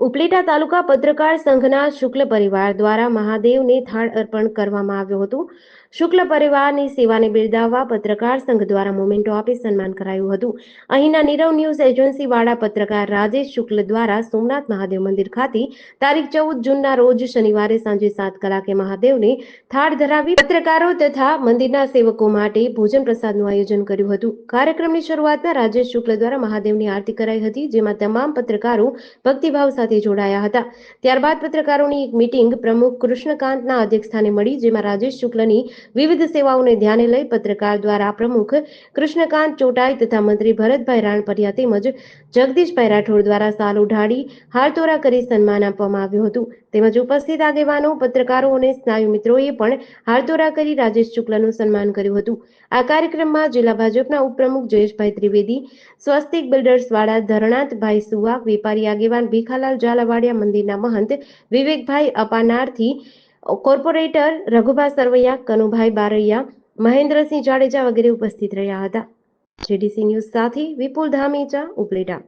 ઉપલેટા તાલુકા પત્રકાર સંઘના શુક્લ પરિવાર દ્વારા મહાદેવને થાળ અર્પણ કરવામાં આવ્યું હતું. શુક્લ પરિવારની સેવાને બિરદાવવા પત્રકાર સંઘ દ્વારા મોમેન્ટો આપી સન્માન કરાયું હતું. અહીંના નીરવ ન્યૂઝ એજન્સી વાળા પત્રકાર રાજેશ શુક્લ દ્વારા સોમનાથ મહાદેવ મંદિર ખાતે તારીખ ચૌદ જૂનના રોજ શનિવારે સાંજે સાત કલાકે મહાદેવને થાળ ધરાવી પત્રકારો તથા મંદિરના સેવકો માટે ભોજન પ્રસાદનું આયોજન કર્યું હતું. કાર્યક્રમની શરૂઆતમાં રાજેશ શુક્લ દ્વારા મહાદેવની આરતી કરાઈ હતી, જેમાં તમામ પત્રકારો ભક્તિભાવ સાથે જોડાયા હતા. ત્યારબાદ પત્રકારોની એક મીટિંગ પ્રમુખ કૃષ્ણકાંતના અધ્યક્ષસ્થાને મળી, જેમાં રાજેશ શુક્લની વિવિધ સેવાઓને ધ્યાને લઈ પત્રકાર દ્વારા પ્રમુખ કૃષ્ણકાંત ચોટાઈ તથા મંત્રી ભરતભાઈ રાણપરિયા તેમજ જગદીશભાઈ રાઠોડ દ્વારા સાલ ઉઢાડી હારતોરા કરી સન્માન આપવામાં આવ્યું હતું. તેમજ ઉપસ્થિત આગેવાનો, પત્રકારો અને સ્નાયુ મિત્રોએ પણ હારતોરા કરી રાજેશ શુક્લનું સન્માન કર્યું હતું. આ કાર્યક્રમમાં જિલ્લા ભાજપના ઉપપ્રમુખ જયેશભાઈ ત્રિવેદી, સ્વસ્તિક બિલ્ડર્સ વાળા ધરણાથભાઈ સુવા વેપારી આગેવાન ભીખાલાલ ઝાલાવાડિયા, મંદિરના મહંત વિવેકભાઈ અપાનારથી કોર્પોરેટર રઘુભા સરવૈયા, કનુભાઈ બારૈયા, મહેન્દ્રસિંહ જાડેજા વગેરે ઉપસ્થિત રહ્યા હતા. જેડીસી ન્યૂઝ સાથે વિપુલ ધામેચા, ઉપલેટા.